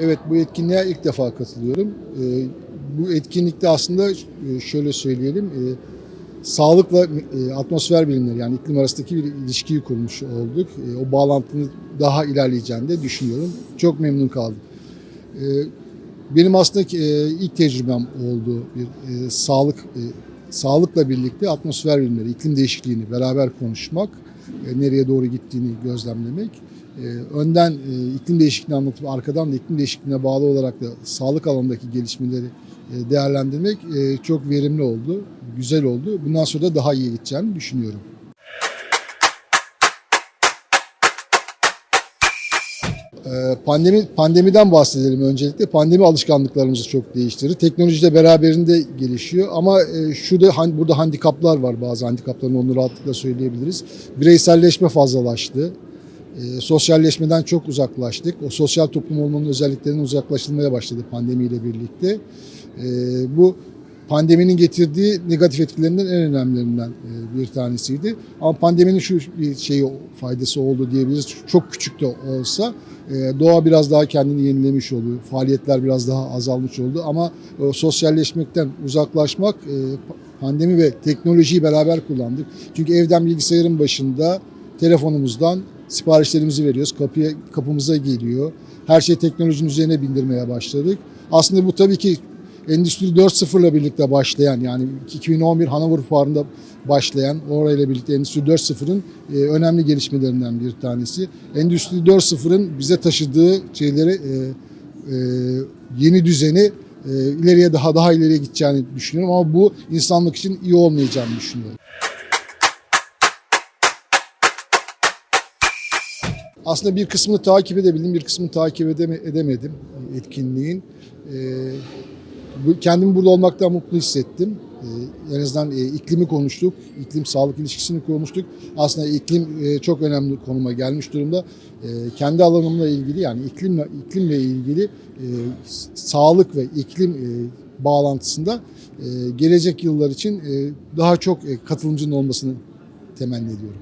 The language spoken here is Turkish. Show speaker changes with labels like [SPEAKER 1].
[SPEAKER 1] Evet bu etkinliğe ilk defa katılıyorum. Ee, bu etkinlikte aslında e, şöyle söyleyelim. e, Sağlıkla e, atmosfer bilimleri yani iklim arasındaki bir ilişkiyi kurmuş olduk. O bağlantının daha ilerleyeceğini de düşünüyorum. Çok memnun kaldım. Benim aslında ilk tecrübem oldu bir sağlık sağlıkla birlikte atmosfer bilimleri, iklim değişikliğini beraber konuşmak, nereye doğru gittiğini gözlemlemek. E, Önden e, iklim değişikliğini anlatıp arkadan da iklim değişikliğine bağlı olarak da sağlık alanındaki gelişmeleri e, değerlendirmek e, çok verimli oldu, güzel oldu. Bundan sonra da daha iyi gideceğini düşünüyorum. Ee, Pandemi pandemiden bahsedelim öncelikle. Pandemi alışkanlıklarımızı çok değiştirdi. Teknoloji de beraberinde gelişiyor ama şu da han- burada handikaplar var. Bazı handikaplarını onu rahatlıkla söyleyebiliriz. Bireyselleşme fazlalaştı. E, sosyalleşmeden çok uzaklaştık. O sosyal toplum olmanın özelliklerinin uzaklaşılmaya başladı pandemiyle birlikte. E, bu pandeminin getirdiği negatif etkilerinden en önemlilerinden e, bir tanesiydi. Ama pandeminin şu bir şeyi faydası oldu diyebiliriz. Çok küçük de olsa e, doğa biraz daha kendini yenilemiş oluyor. Faaliyetler biraz daha azalmış oldu ama e, sosyalleşmekten uzaklaşmak pandemi ve teknolojiyi beraber kullandık. Çünkü evden bilgisayarın başında telefonumuzdan siparişlerimizi veriyoruz. Kapıya kapımıza geliyor. Her şey teknolojinin üzerine bindirmeye başladık. Aslında bu tabii ki Endüstri 4.0 ile birlikte başlayan yani 2011 Hanover Fuarı'nda başlayan orayla birlikte Endüstri 4.0'ın e, önemli gelişmelerinden bir tanesi. Endüstri 4.0'ın bize taşıdığı şeyleri e, e, yeni düzeni ileriye daha daha ileriye gideceğini düşünüyorum ama bu insanlık için iyi olmayacağını düşünüyorum. Aslında bir kısmını takip edebildim, bir kısmını takip edeme- edemedim etkinliğin. E, bu- kendimi burada olmaktan mutlu hissettim. Ee, en azından e, iklimi konuştuk, iklim sağlık ilişkisini konuştuk. Aslında iklim e, çok önemli konuma gelmiş durumda. E, kendi alanımla ilgili yani iklimle iklimle ilgili e, sağlık ve iklim bağlantısında gelecek yıllar için daha çok katılımcının olmasını temenni ediyorum.